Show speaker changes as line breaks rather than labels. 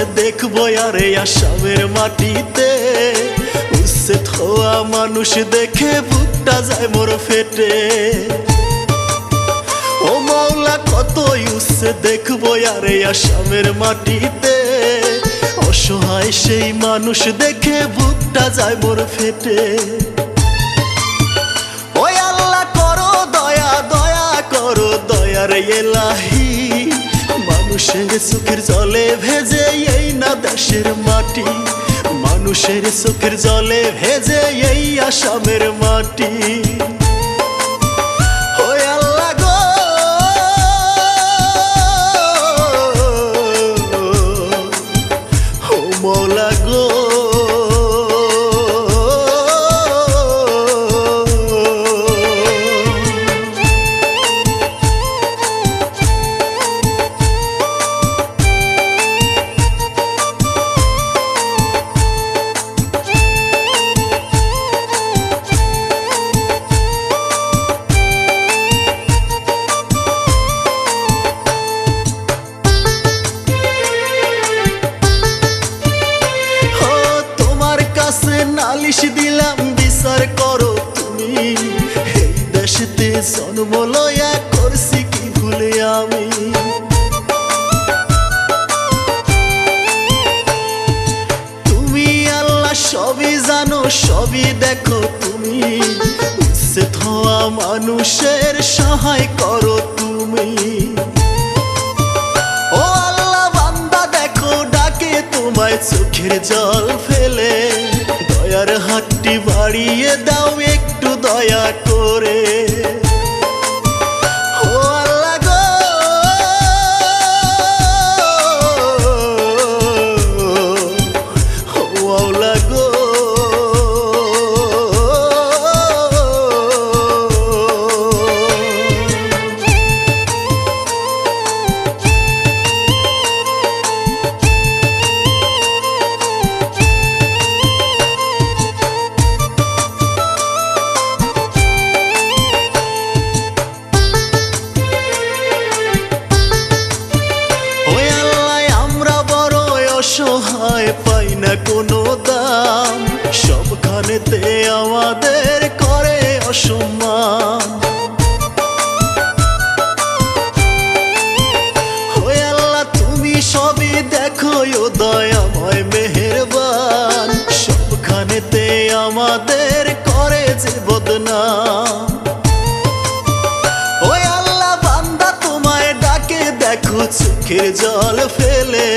আরে আসামের মাটিতে। উচ্ছেদ হওয়া মানুষ দেখে বুকটা যায় মোর ফেটে। ও মাওলা কত উচ্ছেদ দেখব আরে আসামের মাটিতে। অসহায় সেই মানুষ দেখে বুকটা যায় মোর ফেটে। ওই আল্লাহ করো দয়া দয়া করো দয়ার এলাহি। মানুষের সুখের জলে ভেজে এই না দেশের মাটি। মানুষের সুখের জলে ভেজে এই আসামের মাটি। দিলাম বিচার করো তুমি। এই দেশতে জন্ম লয়া করছি কি ভুলে আমি। তুমি আল্লাহ সবই জানো, সবই দেখো তুমি। উচ্ছেদ হওয়া মানুষের সহায় করো তুমি। ও আল্লাহ বান্দা, দেখো, ডাকে তোমায় চোখের জল বাড়িয়ে দাও একটু দয়া করে। অসহায় পাই না কোনো দাম। সবখানেতে আমাদের করে অসম্মান। আল্লাহ, তুমি সবই দেখো দয়াময় মেহেরবান। সবখানেতে আমাদের করে যে বদনাম। ওই আল্লাহ, বান্দা তোমায় ডাকে, দেখো চোখের জল ফেলে।